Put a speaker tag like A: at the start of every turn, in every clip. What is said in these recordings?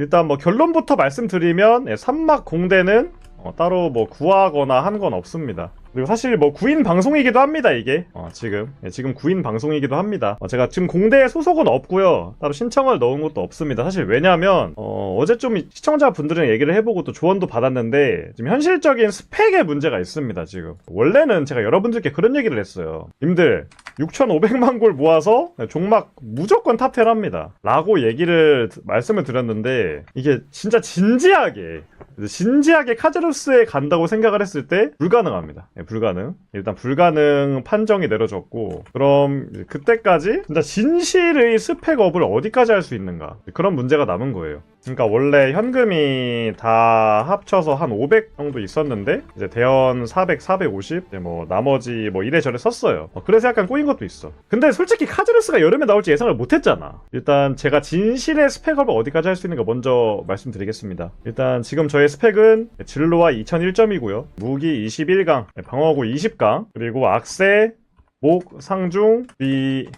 A: 일단 뭐 결론부터 말씀드리면 예, 산막 공대는 어, 따로 뭐 구하거나 한 건 없습니다. 그리고 사실 뭐 구인 방송이기도 합니다 이게 어, 지금 예, 지금 구인 방송이기도 합니다. 어, 제가 지금 공대에 소속은 없고요 따로 신청을 넣은 것도 없습니다. 사실 왜냐하면 어, 어제 좀 시청자 분들이랑 얘기를 해보고 또 조언도 받았는데 지금 현실적인 스펙에 문제가 있습니다 지금 원래는 제가 여러분들께 그런 얘기를 했어요. 님들 6,500만 골 모아서 종막 무조건 탑10 합니다. 라고 얘기를 말씀을 드렸는데 이게 진짜 진지하게 진지하게 카제로스에 간다고 생각을 했을 때 불가능합니다. 예, 불가능. 일단 불가능 판정이 내려졌고 그럼 그때까지 진짜 진실의 스펙업을 어디까지 할 수 있는가 그런 문제가 남은 거예요. 그러니까 원래 현금이 다 합쳐서 한 500 정도 있었는데 이제 대연 400, 450, 이제 뭐 나머지 뭐 이래저래 썼어요. 어, 그래서 약간 꼬인 것도 있어. 근데 솔직히 카즈루스가 여름에 나올지 예상을 못했잖아. 일단 제가 진실의 스펙업을 어디까지 할 수 있는가 먼저 말씀드리겠습니다. 일단 지금 저의 스펙은 진로와 2001점이고요. 무기 21강, 방어구 20강, 그리고 악세, 목, 상중, 비,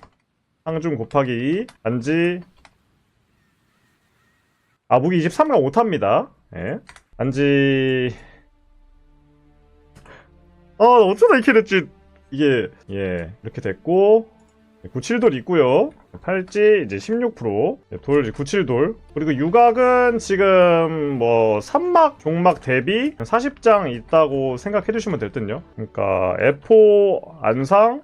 A: 상중 곱하기 2, 반지, 아, 무기 23강 5탑니다. 예. 반지. 아, 어쩌다 이렇게 됐지? 이게, 예, 이렇게 됐고, 97돌 있고요 팔찌 이제 16%, 돌 이제 97돌. 그리고 유각은 지금 뭐 3막, 종막 대비 40장 있다고 생각해 주시면 될 듯요. 그러니까 F4 안상,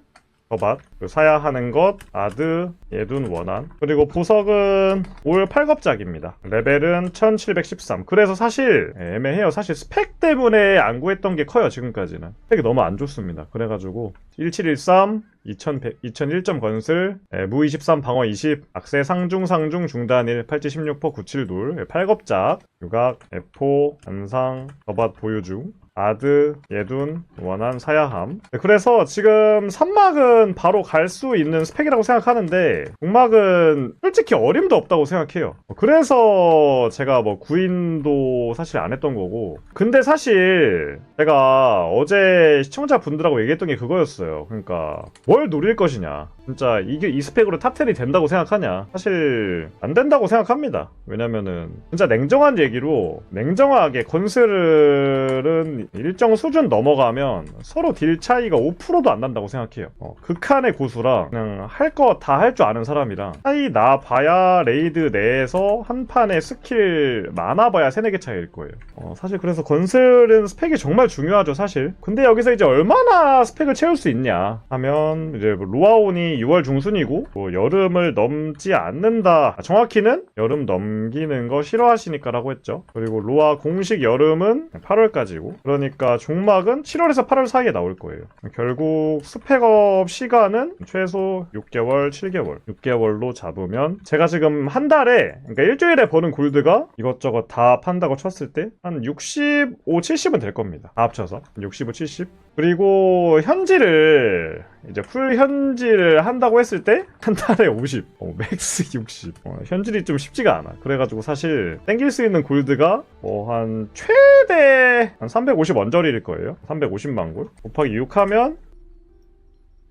A: 거밭, 그리고 사야 하는 것, 아드, 예둔, 원한. 그리고 보석은 올 8겁작입니다. 레벨은 1713. 그래서 사실 애매해요. 사실 스펙 때문에 안 구했던 게 커요, 지금까지는. 스펙이 너무 안 좋습니다. 그래가지고 1713, 2100, 2001점 건슬, 예, 무 23, 방어 20, 악세 상중, 상중, 중단 1, 팔찌 16%, 97돌, 8겁작, 유각, 에포, 안상, 거밭 보유 중. 아드, 예둔, 원한, 사야함. 네, 그래서 지금 산막은 바로 갈 수 있는 스펙이라고 생각하는데 공막은 솔직히 어림도 없다고 생각해요. 그래서 제가 뭐 구인도 사실 안 했던 거고. 근데 사실 제가 어제 시청자분들하고 얘기했던 게 그거였어요. 그러니까 뭘 노릴 것이냐. 진짜 이게 이 스펙으로 탑10이 된다고 생각하냐. 사실 안 된다고 생각합니다. 왜냐면은 진짜 냉정한 얘기로 냉정하게 건슬은 일정 수준 넘어가면 서로 딜 차이가 5%도 안 난다고 생각해요. 어, 극한의 고수랑 그냥 할 거 다 할 줄 아는 사람이랑 차이 나 봐야 레이드 내에서 한 판의 스킬 많아봐야 3, 4개 차이일 거예요. 어, 사실 그래서 건슬은 스펙이 정말 중요하죠, 사실. 근데 여기서 이제 얼마나 스펙을 채울 수 있냐 하면 이제 뭐 로아온이 6월 중순이고 뭐 여름을 넘지 않는다. 아, 정확히는 여름 넘기는 거 싫어하시니까 라고 했죠. 그리고 로아 공식 여름은 8월까지고 그 러니까 종막은 7월에서 8월 사이에 나올 거예요. 결국 스펙업 시간은 최소 6개월, 7개월, 6개월로 잡으면 제가 지금 한 달에 그러니까 일주일에 버는 골드가 이것저것 다 판다고 쳤을 때 한 65, 70은 될 겁니다. 다 합쳐서 65, 70. 그리고 현질을 이제 풀 현질을 한다고 했을 때 한 달에 50, 어, 맥스 60. 어, 현질이 좀 쉽지가 않아. 그래가지고 사실 땡길 수 있는 골드가 뭐 한 최대 한 350 언저리일 거예요. 350만 골. 곱하기 6 하면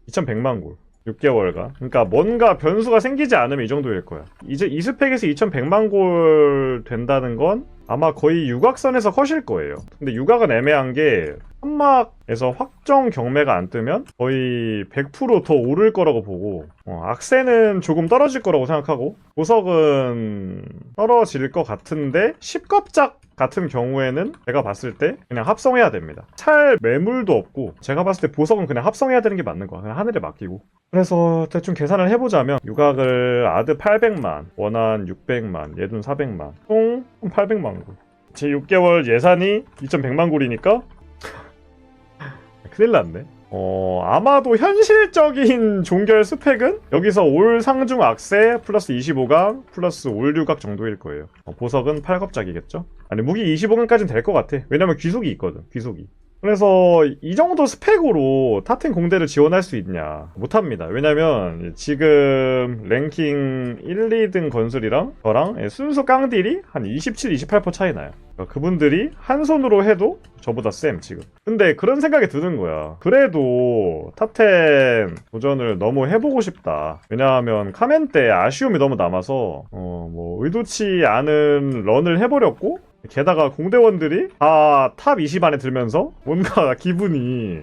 A: 2100만 골. 6개월간. 그러니까 뭔가 변수가 생기지 않으면 이 정도일 거야. 이제 이 스펙에서 2100만 골 된다는 건 아마 거의 유각선에서 컷일 거예요. 근데 유각은 애매한 게 한막에서 확정 경매가 안 뜨면 거의 100%더 오를 거라고 보고 어, 악세는 조금 떨어질 거라고 생각하고 보석은 떨어질 것 같은데 10겁작 같은 경우에는 제가 봤을 때 그냥 합성해야 됩니다. 찰 매물도 없고 제가 봤을 때 보석은 그냥 합성해야 되는 게 맞는 거야. 그냥 하늘에 맡기고. 그래서 대충 계산을 해보자면 유각을 아드 800만, 원한 600만, 예둔 400만, 총 800만 골. 제 6개월 예산이 2100만 골이니까 큰일 났네. 어, 아마도 현실적인 종결 스펙은 여기서 올 상중 악세 플러스 25강 플러스 올 류각 정도일 거예요. 어, 보석은 8겁작이겠죠? 아니, 무기 25강까지는 될 것 같아. 왜냐면 귀속이 있거든, 귀속이. 그래서 이 정도 스펙으로 타텐 공대를 지원할 수 있냐? 못합니다. 왜냐면 지금 랭킹 1, 2등 건술이랑 저랑 순수 깡딜이 한 27, 28% 차이 나요. 그러니까 그분들이 한 손으로 해도 저보다 쌤 지금. 근데 그런 생각이 드는 거야. 그래도 탑10 도전을 너무 해보고 싶다. 왜냐하면 카멘 때 아쉬움이 너무 남아서 어 뭐 의도치 않은 런을 해버렸고 게다가 공대원들이 다 탑 20 안에 들면서 뭔가 기분이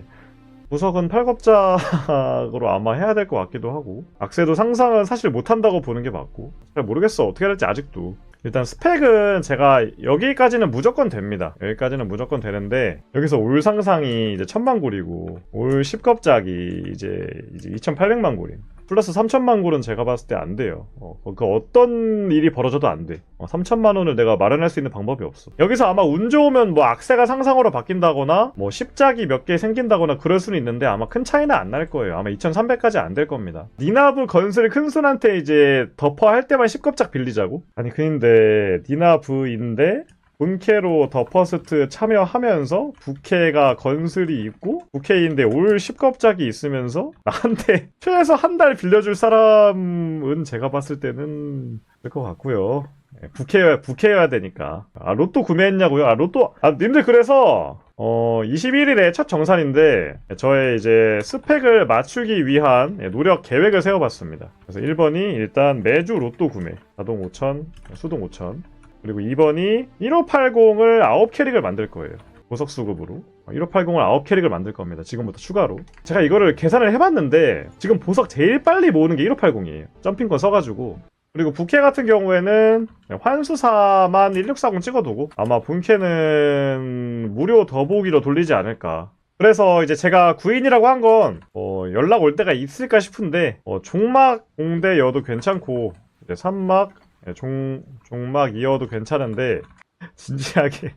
A: 구석은 팔겁작으로 아마 해야 될 것 같기도 하고 악세도 상상은 사실 못한다고 보는 게 맞고 잘 모르겠어. 어떻게 해야 될지 아직도. 일단 스펙은 제가 여기까지는 무조건 됩니다. 여기까지는 무조건 되는데 여기서 올 상상이 이제 천만 골이고 올 10겁작이 이제, 이제 2800만 골임 플러스 3천만 골은 제가 봤을 때 안 돼요. 어, 그 어떤 일이 벌어져도 안 돼. 어, 3천만 원을 내가 마련할 수 있는 방법이 없어. 여기서 아마 운 좋으면 뭐 악세가 상상으로 바뀐다거나 뭐 십작이 몇 개 생긴다거나 그럴 수는 있는데 아마 큰 차이는 안 날 거예요. 아마 2,300까지 안 될 겁니다. 니나브 건슬 큰순한테 이제 덮어 할 때만 10겁작 빌리자고? 아니 근데 니나브인데 본캐로 더 퍼스트 참여하면서 부캐가 건슬이 있고 부캐인데 올 10겁작이 있으면서 나한테 최소 한 달 빌려줄 사람은 제가 봤을 때는 될 것 같고요. 예, 부캐여야 부캐여야 되니까. 아 로또 구매했냐고요? 아 로또 아 님들 그래서 어 21일에 첫 정산인데 저의 이제 스펙을 맞추기 위한 예, 노력 계획을 세워봤습니다. 그래서 1번이 일단 매주 로또 구매 자동 5천 수동 5천 그리고 2번이 1580을 9캐릭을 만들 거예요. 보석 수급으로. 1580을 9캐릭을 만들 겁니다. 지금부터 추가로. 제가 이거를 계산을 해봤는데 지금 보석 제일 빨리 모으는 게 1580이에요. 점핑권 써가지고. 그리고 부캐 같은 경우에는 환수사만 1640 찍어두고 아마 본캐는 무료 더보기로 돌리지 않을까. 그래서 이제 제가 구인이라고 한건 어, 연락 올 때가 있을까 싶은데 어, 종막 공대여도 괜찮고 이제 산막 예, 종, 종막 이어도 괜찮은데 진지하게.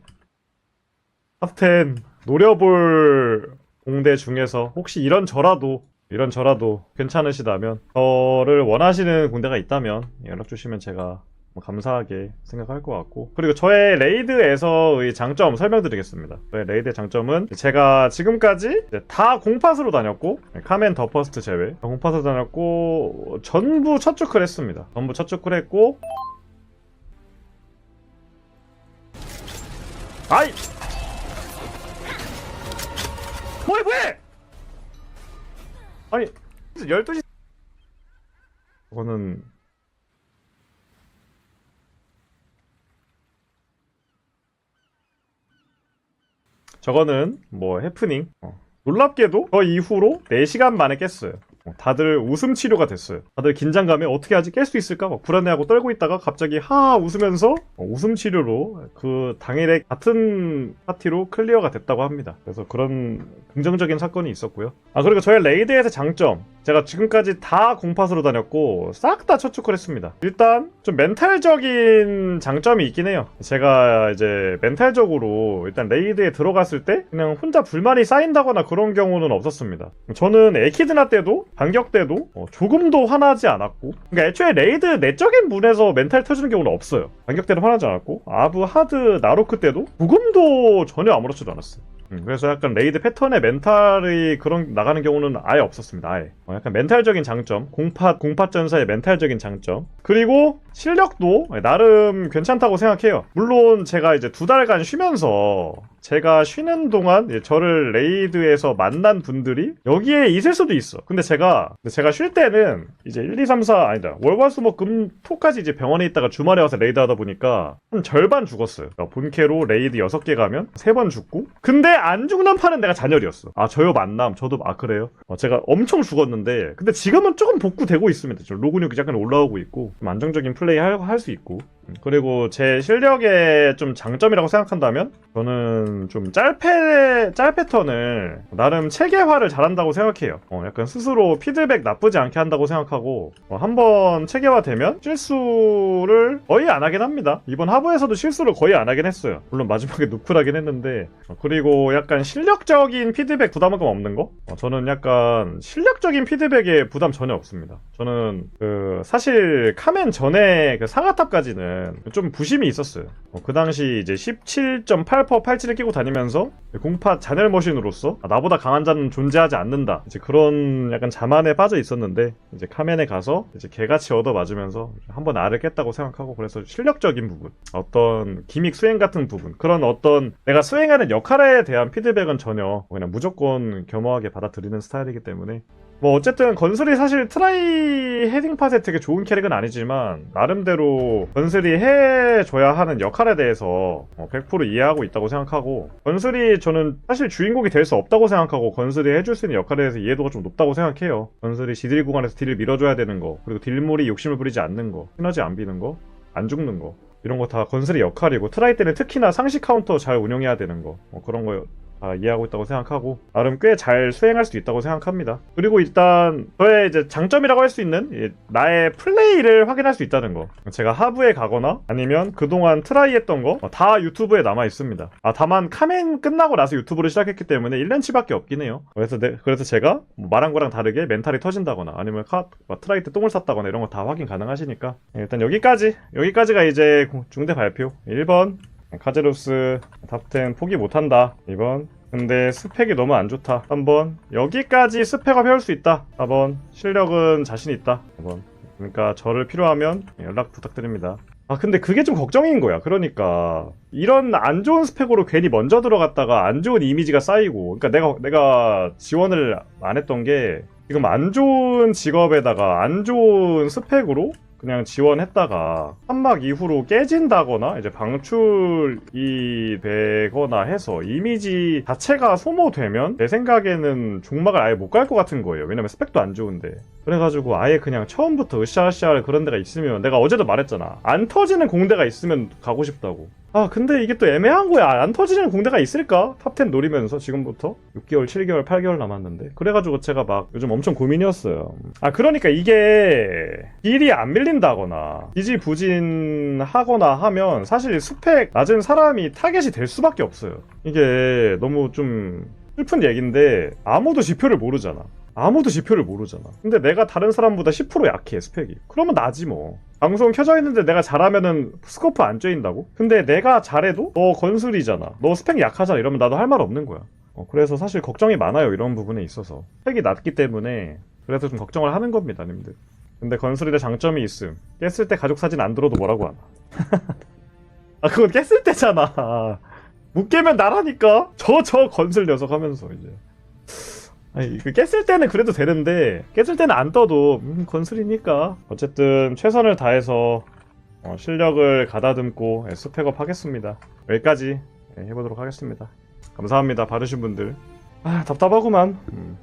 A: 탑10 노려볼 공대 중에서 혹시 이런 저라도 이런 저라도 괜찮으시다면 저를 원하시는 공대가 있다면 연락 주시면 제가 뭐 감사하게 생각할 것 같고. 그리고 저의 레이드에서의 장점 설명드리겠습니다. 저의 레이드의 장점은 제가 지금까지 다 공팟으로 다녔고 카멘 더 퍼스트 제외. 공팟으로 다녔고 전부 첫축을 했습니다. 전부 첫축을 했고. 아이! 뭐해 뭐해! 아니 12시 저거는 저거는 뭐 해프닝 어. 놀랍게도 저 이후로 4시간 만에 깼어요 어, 다들 웃음 치료가 됐어요. 다들 긴장감에 어떻게 하지 깰 수 있을까 막 불안해하고 떨고 있다가 갑자기 하 웃으면서 어, 웃음 치료로 그 당일에 같은 파티로 클리어가 됐다고 합니다. 그래서 그런 긍정적인 사건이 있었고요. 아 그리고 저의 레이드에서 장점 제가 지금까지 다 공팟으로 다녔고 싹다 첫축을 했습니다. 일단 좀 멘탈적인 장점이 있긴 해요. 제가 이제 멘탈적으로 일단 레이드에 들어갔을 때 그냥 혼자 불만이 쌓인다거나 그런 경우는 없었습니다. 저는 에키드나 때도 반격 때도 어, 조금도 화나지 않았고 그러니까 애초에 레이드 내적인 문에서 멘탈 터지는 경우는 없어요. 반격 때도 화나지 않았고 아브 하드 나로크 때도 조금도 전혀 아무렇지도 않았어요. 음, 그래서 약간 레이드 패턴의 멘탈이 그런 나가는 경우는 아예 없었습니다. 아예. 어, 약간 멘탈적인 장점, 공팟 공팟 전사의 멘탈적인 장점. 그리고 실력도 나름 괜찮다고 생각해요. 물론 제가 이제 두 달간 쉬면서 제가 쉬는 동안 이제 저를 레이드에서 만난 분들이 여기에 있을 수도 있어. 근데 제가 제가 쉴 때는 이제 1, 2, 3, 4 아니다. 월화수목금 토까지 이제 병원에 있다가 주말에 와서 레이드 하다 보니까 한 절반 죽었어요. 그러니까 본캐로 레이드 6개 가면 3번 죽고 근데 안 죽는 판은 내가 잔열이었어. 아 저요 만남 저도 아 그래요. 어, 제가 엄청 죽었는데 근데 지금은 조금 복구되고 있습니다. 저 로그력이 약간 올라오고 있고 좀 안정적인 플레이 할 수 있고 그리고 제 실력의 좀 장점이라고 생각한다면 저는 좀 짤패 짤 패턴을 나름 체계화를 잘한다고 생각해요. 어, 약간 스스로 피드백 나쁘지 않게 한다고 생각하고 어, 한번 체계화되면 실수를 거의 안 하긴 합니다. 이번 하부에서도 실수를 거의 안 하긴 했어요. 물론 마지막에 누쿨하긴 했는데 어, 그리고 약간 실력적인 피드백 부담감 없는 거? 어, 저는 약간 실력적인 피드백에 부담 전혀 없습니다. 저는 그 사실 카멘 전에 그 상하탑까지는 때는 좀 부심이 있었어요. 어, 그 당시 이제 17.8% 팔찌를 끼고 다니면서 공파 자넬 머신으로서 아, 나보다 강한 자는 존재하지 않는다. 이제 그런 약간 자만에 빠져 있었는데 이제 카멘에 가서 이제 개같이 얻어 맞으면서 한번 알을 깼다고 생각하고 그래서 실력적인 부분, 어떤 기믹 수행 같은 부분, 그런 어떤 내가 수행하는 역할에 대한 피드백은 전혀 그냥 무조건 겸허하게 받아들이는 스타일이기 때문에 뭐 어쨌든 건슬이 사실 트라이 헤딩 팟에 되게 좋은 캐릭은 아니지만 나름대로 건슬이 해줘야 하는 역할에 대해서 어, 100% 이해하고 있다고 생각하고 건슬이 저는 사실 주인공이 될 수 없다고 생각하고 건슬이 해줄 수 있는 역할에 대해서 이해도가 좀 높다고 생각해요. 건슬이 지딜 구간에서 딜을 밀어줘야 되는 거 그리고 딜물이 욕심을 부리지 않는 거 시너지 안 비는 거 안 죽는 거 이런 거 다 건슬의 역할이고 트라이 때는 특히나 상시 카운터 잘 운영해야 되는 거 어, 그런 거 다 이해하고 있다고 생각하고 나름 꽤 잘 수행할 수 있다고 생각합니다. 그리고 일단 저의 이제 장점이라고 할 수 있는 이 나의 플레이를 확인할 수 있다는 거. 제가 하부에 가거나 아니면 그동안 트라이했던 거 다 유튜브에 남아 있습니다. 아 다만 카멘 끝나고 나서 유튜브를 시작했기 때문에 1년치밖에 없긴 해요. 그래서 내- 그래서 제가 뭐 말한 거랑 다르게 멘탈이 터진다거나 아니면 카, 뭐 트라이 때 똥을 쌌다거나 이런 거 다 확인 가능하시니까 예, 일단 여기까지 여기까지가 이제 중대 발표 1번 카제로스 탑10 포기 못한다 2번. 근데 스펙이 너무 안 좋다 3번. 여기까지 스펙업 해올 수 있다 4번. 실력은 자신 있다 5번. 그러니까 저를 필요하면 연락 부탁드립니다. 아 근데 그게 좀 걱정인 거야. 그러니까 이런 안 좋은 스펙으로 괜히 먼저 들어갔다가 안 좋은 이미지가 쌓이고 그러니까 내가 내가 지원을 안 했던 게 지금 안 좋은 직업에다가 안 좋은 스펙으로 그냥 지원했다가 한막 이후로 깨진다거나 이제 방출이 되거나 해서 이미지 자체가 소모되면 내 생각에는 종막을 아예 못 갈 것 같은 거예요. 왜냐면 스펙도 안 좋은데. 그래가지고 아예 그냥 처음부터 으쌰으쌰 그런 데가 있으면 내가 어제도 말했잖아. 안 터지는 공대가 있으면 가고 싶다고. 아 근데 이게 또 애매한 거야. 안 터지는 공대가 있을까? 탑10 노리면서 지금부터 6개월, 7개월, 8개월 남았는데. 그래가지고 제가 막 요즘 엄청 고민이었어요. 아 그러니까 이게 딜이 안 밀린다거나 지지부진하거나 하면 사실 스펙 낮은 사람이 타겟이 될 수밖에 없어요. 이게 너무 좀 슬픈 얘기인데 아무도 지표를 모르잖아. 아무도 지표를 모르잖아. 근데 내가 다른 사람보다 10% 약해 스펙이. 그러면 나지 뭐. 방송 켜져 있는데 내가 잘하면은 스코프 안 쪼인다고? 근데 내가 잘해도 너 건술이잖아. 너 스펙 약하잖아. 이러면 나도 할 말 없는 거야. 어, 그래서 사실 걱정이 많아요. 이런 부분에 있어서. 스펙이 낮기 때문에 그래서 좀 걱정을 하는 겁니다, 님들. 근데 건술이 대 장점이 있음. 깼을 때 가족 사진 안 들어도 뭐라고 하나. 아 그건 깼을 때잖아. 못 깨면 나라니까. 저 저 건술 녀석 하면서 이제. 아니 그 깼을 때는 그래도 되는데 깼을 때는 안 떠도 음, 건술이니까. 어쨌든 최선을 다해서 어, 실력을 가다듬고 예, 스펙업 하겠습니다. 여기까지 예, 해보도록 하겠습니다. 감사합니다. 받으신 분들. 아 답답하구만. 음.